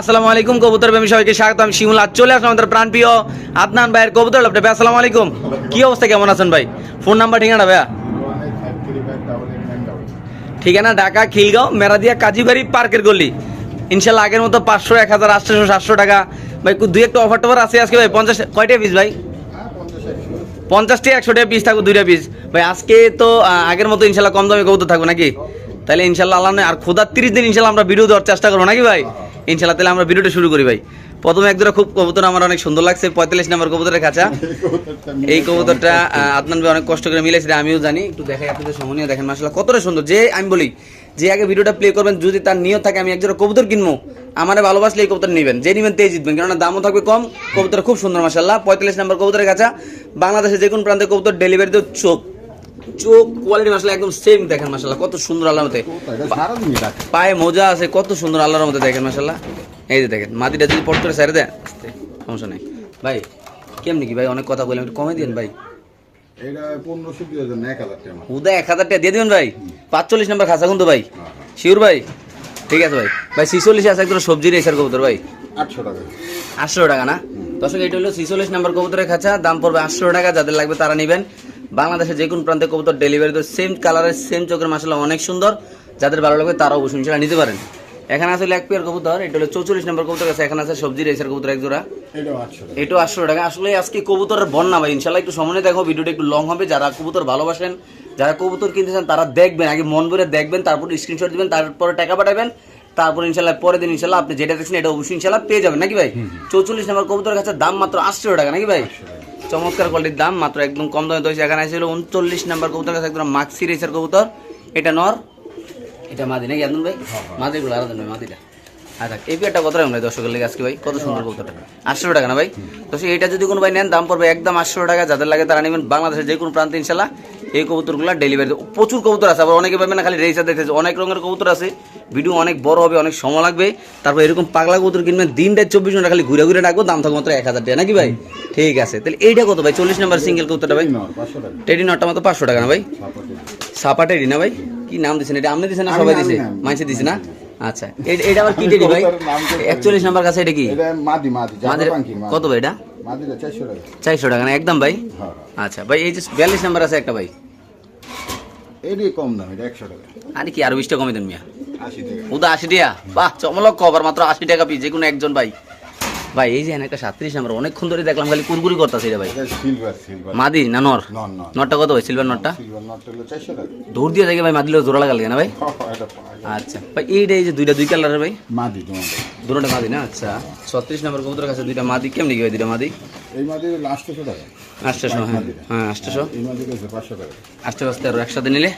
আসসালামু আলাইকুম, কবুতর সবাইকে স্বাগত। আমি শিমুল চলে আসলাম আমাদের আদনান ভাইয়ের কবুতর। ভাই, আসসালামু আলাইকুম। কি অবস্থা, কেমন আছেন ভাই? ফোন নাম্বার, ঠিকানা ভাইয়া? ঠিকানা ঢাকা, খিলগাঁও, মেরাদিয়া পার্কের গলি। ইনশাল্লাহ আগের মতো পাঁচশো, এক হাজার সাতশো টাকা। ভাই দুই একটা অফার টফার আছে আজকে ভাই? পঞ্চাশ কয়টা পিস ভাই? পঞ্চাশটি একশো টাকা পিস থাকবে দুইটা পিস ভাই, আজকে তো আগের মতো ইনশাল্লাহ কম দামে কবুতর থাকবে নাকি? তাহলে ইনশাল্লাহ আল্লাহ আর খোদার তিরিশ দিন ইনশাল্লাহ আমরা ভিডিও দেওয়ার চেষ্টা করব নাকি ভাই? ইনশাল্লাহ তাহলে আমরা ভিডিওটা শুরু করি ভাই। প্রথমে একজোড়া খুব কবুতর আমার অনেক সুন্দর লাগছে পঁয়তাল্লিশ নম্বর কবুতরের কাছা এই কবুতরটা আপনার ভাই অনেক কষ্ট। করে মিলেছে আমিও জানি একটু দেখাই আপনাদের সমনীয় দেখেন মাসাল্লাহ কতটা সুন্দর। যে আমি বলি যে আগে ভিডিওটা প্লে করবেন যদি তার নিয়ত থাকে আমি একজোড়া কবুতর কিনবো আমারে ভালোবাসলে এই কবুতর নেবেন। যে নিবেন তেই জিতবেন কেননা দামও থাকবে কম কবুতর খুব সুন্দর মাসাল্লাহ পঁয়তাল্লিশ নম্বর কবুতরের কাছা বাংলাদেশে যে কোনো প্রান্তে কবুতর ডেলিভারি দেও চোখ। চোখ কোয়ালিটি মাসাল্লাহ একদম সেম দেখেন মাসাল্লাহ কত সুন্দর আল্লাহর মতে। পায়ে মোজা আছে কত সুন্দর আল্লাহর মধ্যে দেখেন মাসাল্লাহ এই যে দেখেন মাটিটা যদি পট করে দেন। সমস্যা নেই। ভাই কেমনি কি ভাই? অনেক কথা বললাম একটু কমে দিন ভাই। দেন এক হাজার টাকা। দিয়ে দিবেন ভাই? পাঁচচল্লিশ নাম্বার খাসা কিন্তু ভাই। ভাই? ঠিক আছে ভাই। ভাই ছিচল্লিশে আছে একদম সবজি রেসার কবুতর ভাই। আটশো টাকা। আটশো টাকা না? দর্শক এটা হলো ছিচল্লিশ নাম্বার কবুতরের খাঁচা। দাম পড়বে আটশো টাকা যাদের লাগবে তারা নেবেন। বাংলাদেশের যে কোনো প্রান্তে কবুতর ডেলিভারি তো সেম কালারের সেম চোখের মাসালা অনেক সুন্দর। যাদের ভালো লাগবে তারাও অবশ্যই ইনশাল্লাহ নিতে পারেন। এখানে আছে এক পেয়ার কবুতর এটা হলো চৌচল্লিশ নম্বর কবুতর আছে এখানে আছে সবজি রেসার কবুতর এক জোড়া। এটাও আটশো টাকা। এটাও আটশো টাকা। আসলে আজকে কবুতরের বন্যা ভাই ইনশাল্লাহ একটু সময় দেখো ভিডিওটা একটু লং হবে। যারা কবুতর ভালোবাসেন যারা কবুতর কিনতে চান তারা দেখবেন আগে মন ভরে দেখবেন তারপর স্ক্রিনশট দিবেন তারপরে টাকা পাঠাবেন। তারপর ইনশাল্লাহ পরের দিন ইনশাল্লাহ আপনি যেটা দেখছেন এটা অবশ্যই ইনশাল্লাহ পেয়ে যাবেন। নাকি ভাই? চৌচল্লিশ নম্বর কবুতর কাছে দাম মাত্র আটশো টাকা নাকি ভাই? চমৎকার কোয়ালিটির দাম মাত্র একদম কম দামে দইছে। এখানে আছে উনচল্লিশ নম্বর কবুতর কাছে একদম মাক্সি রেসার কবুতর। এটা নর এটা মাদি নাকি একদম ভাই? মাদিগুলো আলাদা নয় মাদিটা। আচ্ছা এই পেয়ারটা কত টাকা দর্শকের লেগে আজকে ভাই? কত সুন্দর কবুতরটা। আটশো টাকা না ভাই? তো এটা যদি কোনো ভাই নেন দাম পড়বে একদম আটশো টাকা। যাদের লাগে তারা নেবেন বাংলাদেশের যে কোনো প্রান্তে ইনশাল্লাহ। এই কবুতরগুলো ডেলিভারি প্রচুর কবুতর আছে। আবার অনেকে পাবেন না খালি রেসার দেখতেছে অনেক রঙের কবুতর আছে। ভিডিও অনেক বড় হবে অনেক সময় লাগবে। তারপর এরকম পাগলা কবুতর কিনবেন দিনটা চব্বিশ ঘণ্টা খালি ঘুরে ঘুরে রাখব দাম থাকবে মাত্র এক হাজার টাকা। নাকি ভাই? ঠিক আছে তাহলে এইটা কত ভাই? চল্লিশ নাম্বার সিঙ্গেল কবুতরটা ভাই? টেডি নটটা মাত্র পাঁচশো টাকা না ভাই। সাপা টেডি না ভাই? কি নাম দিছেন এটা? আপনি দিছেন না সবাই দিছে? মাইসে দিছে না? আচ্ছা এটা আবার কি টেডি ভাই? একচল্লিশ নাম্বার কাছে এটা কি? এটা কত ভাই এটা? চারশো টাকা। না? একদম ভাই? হ্যাঁ। আচ্ছা ভাই এই যে বিয়াল্লিশ নাম্বার আছে একটা ভাই। এটাই কম দাম এটা একশো টাকা। আরে কি আরও বিশ টাকা কমে দেন মিয়া? ওটা আশি টাকা বাহ চমলক কভার মাত্র আশি টাকা পিস যে কোনো একজন ভাই। ভাই এই যে একটা সাতত্রিশ নাম্বার অনেকক্ষণ ধরে দেখলাম খালি কুরকুরি করতেছে এটা ভাই মাদি না নর? নটটা কত ভাই সিলভার নটটা দৌড় দিয়ে থাকে ভাই মাদিলে জোড়া লাগাল না ভাই? যায়। আচ্ছা ভাই এইটা এই যে দুইটা দুই কালারের ভাই? মাদি দুটোটা মাদি না? আচ্ছা ছত্রিশ নম্বর কবুতরের কাছে দুইটা মাদি কেমনি কি ভাই দুইটা মাদি? এই টাকা। আটশোশো হ্যাঁ হ্যাঁ আটশোশো। হচ্ছে পাঁচশো টাকা। আটশো একসাথে নিলে?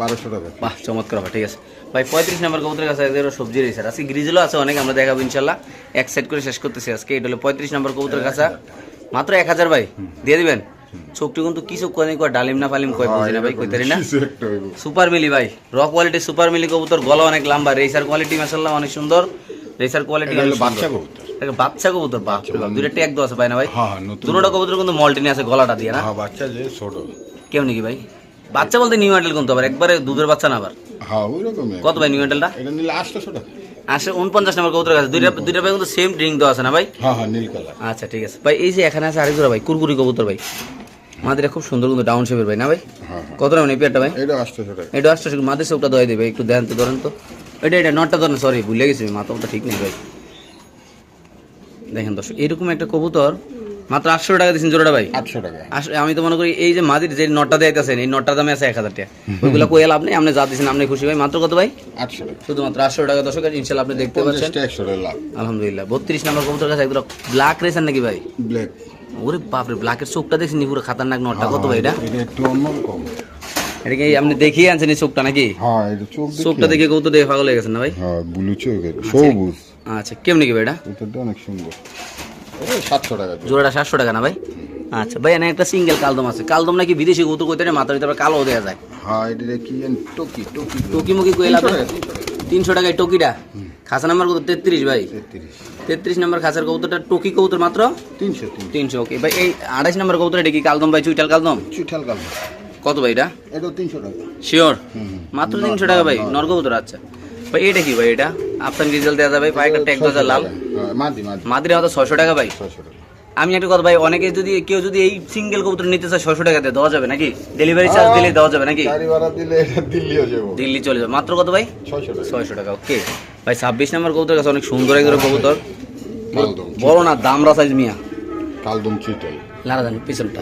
বারোশো টাকা। বাহ চমৎকার হবে ঠিক আছে। ভাই পঁয়ত্রিশ নম্বর কবুতরের কাছে এদের সবজি রয়েছে। আজকে গ্রিজেলও আছে অনেক আমরা দেখাবো ইনশাল্লাহ। এক সেট করে শেষ করতেছি আজকে। এটা হলো পঁয়ত্রিশ নম্বর কবুতরের কাছে। মাত্র এক হাজার ভাই? দিয়ে দিবেন? চোখটি কিন্তু কিছু কয় কয় ডালিম না ফালিম কয় বুঝি না ভাই কইতারি না? কিছু একটা হইব। সুপার মিলি ভাই। র কোয়ালিটি সুপার মিলি কবুতর গলা অনেক লম্বা। রেসার কোয়ালিটি মাসাল্লাহ অনেক সুন্দর। রেসার কোয়ালিটি বাচ্চা কবুতর। এটা বাচ্চা কবুতর বাপ দুইটা ট্যাগ দেওয়া আছে ভাই না ভাই? হ্যাঁ, হ্যাঁ, দুটোটা কবুতর কিন্তু মল্টিনি আছে গলাটা দিয়ে না? হ্যাঁ বাচ্চা যে ছোট। কেউ নাকি ভাই? বাচ্চা বলতে নিউ মডেল কিন্তু আবার একবারে দুধের বাচ্চা না আবার। হ্যাঁ ওই রকমই কত ভাই নিউ মডেলটা এটা নিলে আটশোশো টাকা আসে উনপঞ্চাশ নম্বর কবুতর আছে দুইটা দুইটা ভাই কিন্তু সেম ড্রিঙ্ক দেওয়া আছে না ভাই? হ্যাঁ হ্যাঁ নীল কালার আচ্ছা ঠিক আছে। ভাই এই যে এখানে আছে আরেক জোড়া ভাই কুরকুরি কবুতর ভাই। আমাদের খুব সুন্দর কিন্তু ডাউন শেপের ভাই না ভাই? হ্যাঁ হ্যাঁ। কত দাম এই পেয়ারটা ভাই? এটা আটশোশো টাকা এটা আসছে মাদের চোখটা দোয়াই দেবে একটু দেন তো ধরেন তো। এটা এটা নটটা ধরেন সরি ভুলে গেছি মাথা তো ঠিক নেই ভাই। দেখেন দর্শক এরকম একটা কবুতর মাত্র আটশো টাকা দিচ্ছেন জোড়াটা ভাই? আটশো টাকা। আমি তো মনে করি এই যে মাদির যে নটটা দিতেছেন এই নটটার দামে আছে এক হাজার টাকা। ওইগুলো কই লাভ নেই আপনি যা দিচ্ছেন আপনি খুশি ভাই। মাত্র কত ভাই? আটশো শুধুমাত্র আটশো টাকা দর্শক ইনশাল্লাহ আপনি দেখতে পাচ্ছেন। টাকা আলহামদুলিল্লাহ বত্রিশ নম্বর কবুতর কাছে একদম ব্ল্যাক রেসার নাকি ভাই? ব্ল্যাক ওরে বাপরে ব্ল্যাকের চোখটা দেখছেন পুরো খাতারনাক নটটা? কত ভাই এটা? একটু অন্যরকম। এটা কি আপনি দেখিয়ে আনছেন এই চোখটা নাকি? হ্যাঁ এটা চোখ চোখটা দেখে কবুতর দেখে পাগল হয়ে গেছেন না ভাই? হ্যাঁ ব্লু চোখের সবুজ। আচ্ছা কেমনি কি ভাই এটা? অনেক সুন্দর। সাতশো টাকা জোড়াটা সাতশো টাকা না ভাই? আচ্ছা ভাই এখানে একটা সিঙ্গেল কালদম আছে। কালদম নাকি বিদেশি কৌতুক কইতে মাথার ভিতরে কালো দেওয়া যায়। হ্যাঁ এটা কি টকি টকি টকি মুখি কইলা তিনশো তিনশো টাকায় টকিটা? খাসা নাম্বার কত? তেত্রিশ ভাই। তেত্রিশ। নাম্বার খাসার কবুতরটা টকি কবুতর মাত্র? তিনশো তিনশো। ওকে ভাই এই আড়াইশ নাম্বার কবুতর এটা কি কালদম ভাই চুইটাল কালদম? চুইঠাল কাল কত ভাই এটা? এটাও তিনশো টাকা। শিওর মাত্র তিনশো টাকা ভাই নর কবুতর আচ্ছা। ভাই এটা কি ভাই এটা? আফসান ডিজেল দেওয়া যাবে ভাই একটা ট্যাগ দরজা লাল হ্যাঁ, মাদি মাদি। মাদির হয়তো ছয়শো টাকা ভাই? ছয়শো টাকা। আমি একটা কথা ভাই অনেকে যদি কেউ যদি এই সিঙ্গেল কবুতর নিতে চায় ছয়শো টাকা দিয়ে দেওয়া যাবে নাকি? ডেলিভারি চার্জ দিলে দেওয়া যাবে নাকি? দিল্লি চলে যাবে। মাত্র কত ভাই? ছয়শো টাকা। ওকে। ভাই ছাব্বিশ নম্বর কবুতর কাছে অনেক সুন্দর এক কবুতর। বড় না দামরা সাইজ মিয়া। কালদম চিটাই। লারা পিছনটা।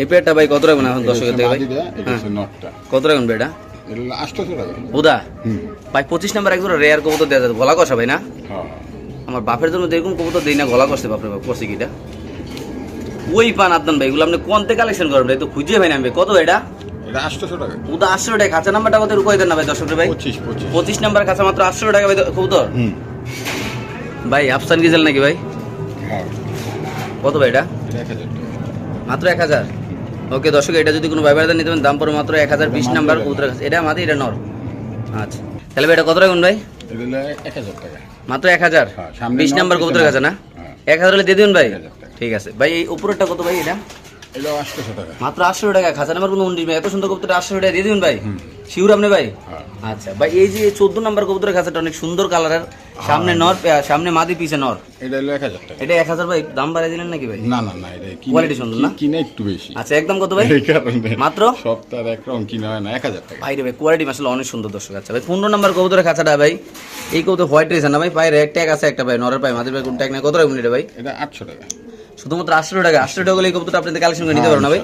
এই পেয়ারটা ভাই কত রাখবেন এখন দর্শকের থেকে ভাই হ্যাঁ। কত রাখবেন বেটা বুদা ভাই পঁচিশ নম্বর একজন রেয়ার কবুতর দেওয়া যাবে। গলা কষা ভাই না? হ্যাঁ। আমার বাপের জন্য তো এরকম কবুতর দেই না গলা বাপরে বাপ করছে কিটা। ওই পান আদনান ভাই এগুলো আপনি কোনতে কালেকশন করবেন ভাই? তো খুঁজে ভাই না আমি কত এটা? টাকা আটশো টাকা। নাম্বারটা কত দেন না ভাই দর্শক ভাই। পঁচিশ নাম্বার কাঁচা মাত্র আটশো টাকা ভাই কবুতর? ভাই আফসান গিজেল নাকি ভাই? হ্যাঁ। কত ভাই এটা? এক মাত্র এক হাজার? ওকে দর্শক এটা যদি কোনো ভাই নিতে পারেন দাম পড়ে মাত্র এক হাজার বিশ নাম্বার মাত্র কবুতর কাছে এটা মাদি এটা নর। আচ্ছা। তাহলে এটা কত রাখুন ভাই? মাত্র এক হাজার? হ্যাঁ, বিশ নাম্বার পিছনে কবুতর কাছে না? হ্যাঁ। এক হাজার দিয়ে দিবেন ভাই? ঠিক আছে। ভাই এই উপরেরটা কত ভাই এটা? মাত্র আটশো টাকা খাঁচা নাম্বার কোনো উনিশ ভাই এত সুন্দর কবুতর আটশো টাকা দিয়ে দিবেন ভাই? শিউর আপনি ভাই? হ্যাঁ। আচ্ছা। ভাই এই যে চোদ্দ নাম্বার কবুতরের খাঁচাটা অনেক সুন্দর কালারের সামনে নর সামনে মাদি পিছে নর এটা হলো এক হাজার টাকা। এটা এক হাজার ভাই দাম বাড়াই দিলেন নাকি ভাই? না না না এটা কিনে- Quality সুন্দর না? কি- কিনে একটু বেশি। আচ্ছা একদম কত ভাই? এই কারণে মাত্র? সপ্তাহ একরকম কিনা হয় না এক হাজার টাকা। ভাই রে ভাই কোয়ালিটি আসলে অনেক সুন্দর দর্শক আচ্ছা ভাই পনেরো নাম্বার কবুতরের খাঁচাটা ভাই এই কবুতর হোয়াইট রয়েছে না ভাই পায়ের এক ট্যাগ আছে একটা ভাই নরের পায়ে। মাদের ভাই কোন ট্যাগ নেই কত রাখবেন এটা ভাই? এটা আটশো টাকা। শুধুমাত্র আটশো টাকা আটশো টাকা হলে এই কবুতরটা আপনাদের কালেকশন করে নিতে পারো না ভাই?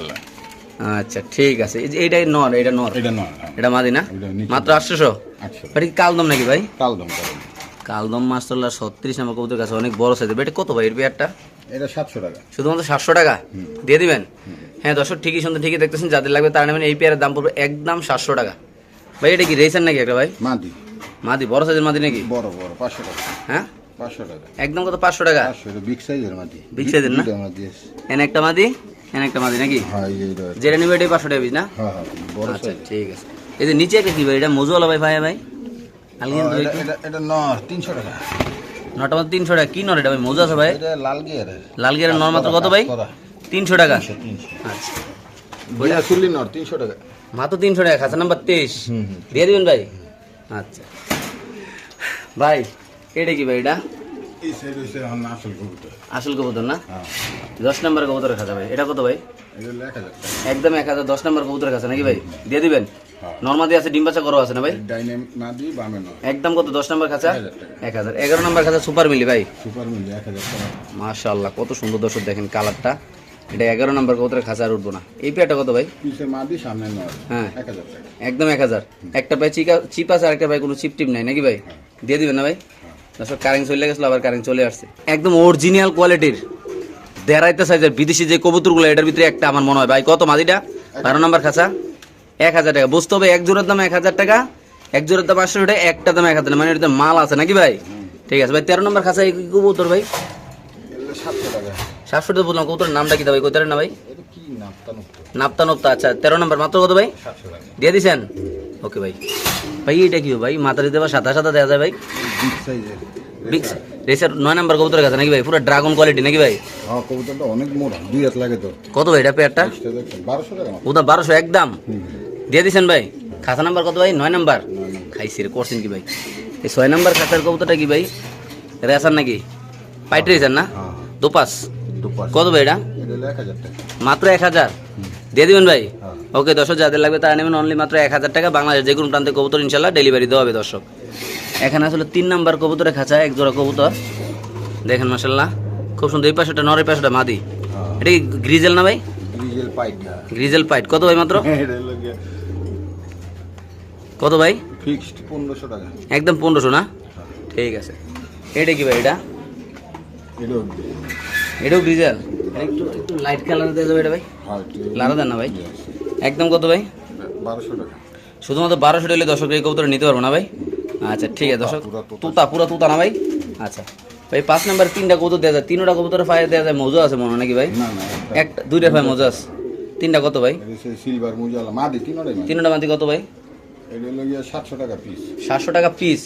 আচ্ছা ঠিক আছে এই যে এইটাই নর এটা নর এটা হ্যাঁ। এটা মাদি না? মাত্র আটশোশো? আটশো ভাই কালদম নাকি ভাই? কালদম কালদম। কালদম মাস্টারলা ছত্রিশ নাম্বার কবুতর কাছে অনেক বড় সাইজের। ভাই এটা কত ভাই এর পেয়ারটা? এটা সাতশো টাকা। শুধুমাত্র সাতশো টাকা? দিয়ে দিবেন? হ্যাঁ দর্শক ঠিকই শুনতে ঠিকই দেখতেছেন যাদের লাগবে তারা নেবেন। এই পেয়ারের দাম পড়বে একদম সাতশো টাকা। ভাই এটা কি রেসার নাকি একটা ভাই? মাদি। মাদি বড় সাইজের মাদি নাকি? বড় বড় পাঁচশো টাকা। হ্যাঁ? পাঁচশো টাকা। একদম কত? পাঁচশো টাকা? বিগ সাইজের মাদি। Size এর না? এন একটা মাদি এন একটা মাদি নাকি? হ্যাঁ যেটা নিবে এটাই পাঁচশো টাকা না? হ্যাঁ হ্যাঁ বড় আচ্ছা সাইজ ঠিক আছে। এই যে নিচে একটা কি ভাই? এটা মজুয়ালা ভাই ভাই ভাই? এটা এটা টাকা। নটা মাত্র টাকা কি নর এটা ভাই? মজু আছে ভাই? এটা লাল গিয়ারের। লাল গিয়ারের নর মাত্র কত ভাই? করা। তিনশো টাকা। তিনশো তিনশো। আচ্ছা। নর তিনশো টাকা। মাত্র তিনশো টাকা খাতা নাম্বার তেইশ। হুম, হুম। দিয়ে দিবেন ভাই? আচ্ছা। ভাই এটা কি ভাই এটা? আসল কবুতর। না? হ্যাঁ। দশ নম্বর কবুতরের খাতা ভাই। এটা কত ভাই? একদম এক হাজার দশ নম্বর কবুতরের কাছে নাকি ভাই? দিয়ে দিবেন। নর্মাদি আছে ডিম বাচ্চা করো আছে না ভাই? বামে একদম কত? দশ নম্বর খাঁচা? 1000 টাকা। এক হাজার। এগারো নম্বর খাঁচা সুপার মিলি ভাই। সুপার মিল এক হাজার টাকা। মাশাল্লাহ কত সুন্দর দর্শক দেখেন কালারটা। এটা এগারো নম্বর কবুতরের খাঁচা আর উঠবো না। এই পেয়ারটা কত ভাই? মাদি সামনে হ্যাঁ। টাকা। একদম একটা ভাই চিকা চিপ আছে আর একটা ভাই কোনো চিপ টিপ নাই নাকি ভাই? দিয়ে দিবেন না ভাই? দর্শক কারেন্ট চলে গেছিল আবার কারেন্ট চলে আসছে। একদম অরিজিনাল কোয়ালিটির দেড়াইতে সাইজের বিদেশি যে কবুতরগুলো এটার ভিতরে একটা আমার মনে হয়। ভাই কত মাদিটা? বারো নম্বর খাঁচা? এক হাজার টাকা। বুঝতে হবে এক জোড়ার দাম এক হাজার টাকা এক জোড়ার দাম পাঁচশো টাকা একটা দাম এক হাজার। মানে এটাতে মাল আছে নাকি ভাই? ঠিক আছে ভাই তেরো নম্বর খাঁচা এই কবুতর ভাই? সাতশো টাকা। বললাম কবুতরের নামটা কি ভাই? কবুতরের না ভাই? নাপতা নাপ্তা আচ্ছা তেরো নম্বর মাত্র কত ভাই? দিয়ে দিছেন? ওকে ভাই। ভাই এটা কি ভাই? মাথা দিতে বা সাদা সাদা দেওয়া যায় ভাই? বিগ রেসার নয় নাম্বার কবুতরের কাছে নাকি ভাই? পুরো ড্রাগন কোয়ালিটি নাকি ভাই? হ্যাঁ কবুতরটা অনেক মোটা দুই হাত লাগে তো। কত ভাই এটা পেয়ারটা? বারোশো টাকা। ওটা বারোশো একদম। দিয়ে দিছেন ভাই? খাতা নাম্বার কত ভাই? নয় নাম্বার। খাইছি রে করছেন কি ভাই? এই ছয় নাম্বার খাতার কবুতরটা কি ভাই? রেসার নাকি? পাইট রেসার না? হ্যাঁ। দোপাস? কত ভাই এটা? মাত্র এক হাজার? দিয়ে দিবেন ভাই? হ্যাঁ। ওকে দর্শক যাদের লাগবে তারা নেবেন অনলি মাত্র এক হাজার টাকা। বাংলাদেশ যে কোনো প্রান্তে কবুতর ইনশাল্লাহ ডেলিভারি দেওয়া হবে দর্শক। এখানে আসলে তিন নাম্বার কবুতরের খাঁচা এক জোড়া কবুতর। দেখেন মাসাল্লাহ খুব সুন্দর এই পাশেটা নরের পাশেটা মাদি। হ্যাঁ। এটা কি গ্রিজেল না ভাই? ডিজেল পাইপ গ্রিজেল পাইট। কত ভাই মাত্র? কত ভাই? ফিক্সড পনেরোশো টাকা। একদম পনেরোশো না? ঠিক আছে। এটা কি ভাই এটা? এটাও গ্রিজেল একটু একটু লাইট কালার দিয়ে যাবে এটা ভাই। হ্যাঁ লারা দেন না ভাই। একদম কত ভাই? বারোশো টাকা। শুধুমাত্র বারোশো টাকা দর্শক এই কবুতর নিতে পারব না ভাই? আচ্ছা ঠিক আছে। দর্শক পুরা তুতা। পুরা তুতা না ভাই? আচ্ছা। ভাই পাঁচ নাম্বার তিনটা কবুতর দেওয়া যায়। তিনটা কবুতরের ফায়ে দেওয়া যায়। মজু আছে মনে হয় নাকি ভাই? একটা দুইটা ফায়ে মজা আছে। তিনটা কত ভাই? সিলভার তিনোটাই মাদি। তিনটা মাদি কত ভাই? এটা হলো গিয়ে সাতশো টাকা পিস সাতশো টাকা পিস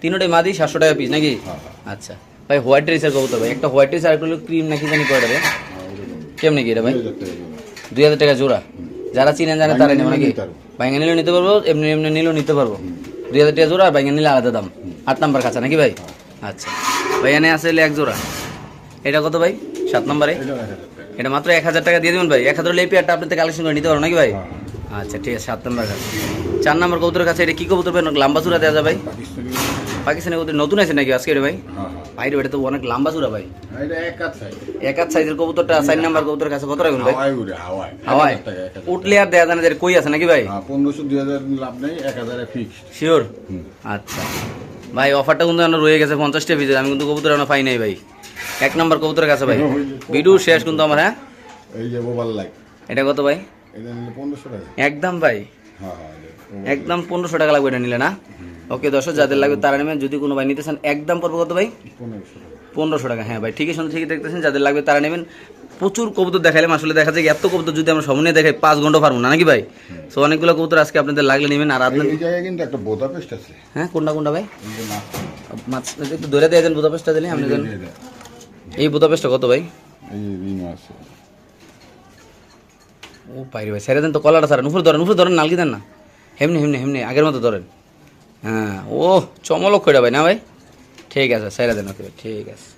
তিনটাই মাদি সাতশো টাকা পিস নাকি? হ্যাঁ, আচ্ছা। ভাই হোয়াইট কবুতর ভাই। একটা হোয়াইট একটা ক্রিম নাকি জানি কয়টা রে হ্যাঁ এটা ভাই? দুই হাজার টাকা জোড়া। যারা চিনেন জানেন তারা নেবে নাকি? ভাইঙ্গা নিলেও নিতে পারব এমনি এমনি নিলেও নিতে পারব। দুই হাজার টাকা জোড়া ভাই নিলে আলাদা দাম। আট নাম্বার কাছে নাকি ভাই? আচ্ছা। ভাই এনে আছে এক জোড়া। এটা কত ভাই? সাত নম্বরে? এটা এটা মাত্র এক হাজার টাকা দিয়ে দেবেন ভাই। এক হাজার লেপি একটা আপনাদের কালেকশন করে নিতে পারো নাকি ভাই? আচ্ছা ঠিক আছে সাত নম্বর কাছে। চার নম্বর কবুতরের কাছে এটা কি কবুতর ভাই? অনেক লম্বা চূড়া দেওয়া যায় ভাই? পাকিস্তানি কবুতর নতুন আছে নাকি আজকে এটা ভাই? হ্যাঁ হ্যাঁ ভাই এটা তো অনেক লম্বা চূড়া ভাই। এটা এক হাত সাইজের কবুতরটা চার নাম্বার কবুতরের কাছে কত রাখবেন ভাই? হাজার। উঠলে আর দেওয়া জানা কই আছে নাকি ভাই? হ্যাঁ পনেরোশো দুই হাজার লাভ নেই এক হাজারে ফিক্সড শিওর আচ্ছা। ভাই অফারটা কিন্তু আমার রয়ে গেছে পঞ্চাশটা পিসের আমি কিন্তু কবুতর এখনও পাই নাই ভাই। এক নম্বর কবুতরের কাছে ভাই। ভিডিও শেষ কিন্তু আমার হ্যাঁ? এই যে মোবাইল এটা কত ভাই? একদম ভাই। হ্যাঁ হ্যাঁ একদম পনেরোশো টাকা লাগবে এটা নিলে না? ওকে দর্শক যাদের লাগবে তারা নেবেন। যদি কোনো ভাই নিতে চান একদম পড়বে কত ভাই? পনেরোশো টাকা। হ্যাঁ ভাই ঠিকই শুনতে ঠিকই দেখতেছেন। যাদের লাগবে তারা নেবেন। প্রচুর কবুতর দেখাইলাম আসলে দেখা যায় এত কবুতর যদি আমরা সামনে দেখাই পাঁচ ঘণ্টা পারব না নাকি ভাই? সো অনেকগুলো কবুতর আজকে আপনাদের লাগলে নেবেন আর আপনার জায়গায় কিন্তু একটা বোধা পেস্ট আছে। হ্যাঁ কোনটা কোনটা ভাই? মাছ। একটু ধরে দিয়ে দেন বুদাপেস্টটা দিলে আপনি এই এই কত ভাই? এই আছে। ও পাইরে ভাই সেরে দেন তো কলাটা সারেন উপরে ধরেন নুফুর ধরেন, নালকি দেন না। হেমনি হেমনি হেমনি, আগের মতো ধরেন। হ্যাঁ ও চমলক করে ভাই, না ভাই? ঠিক আছে সেরে দেন ওকে ঠিক আছে।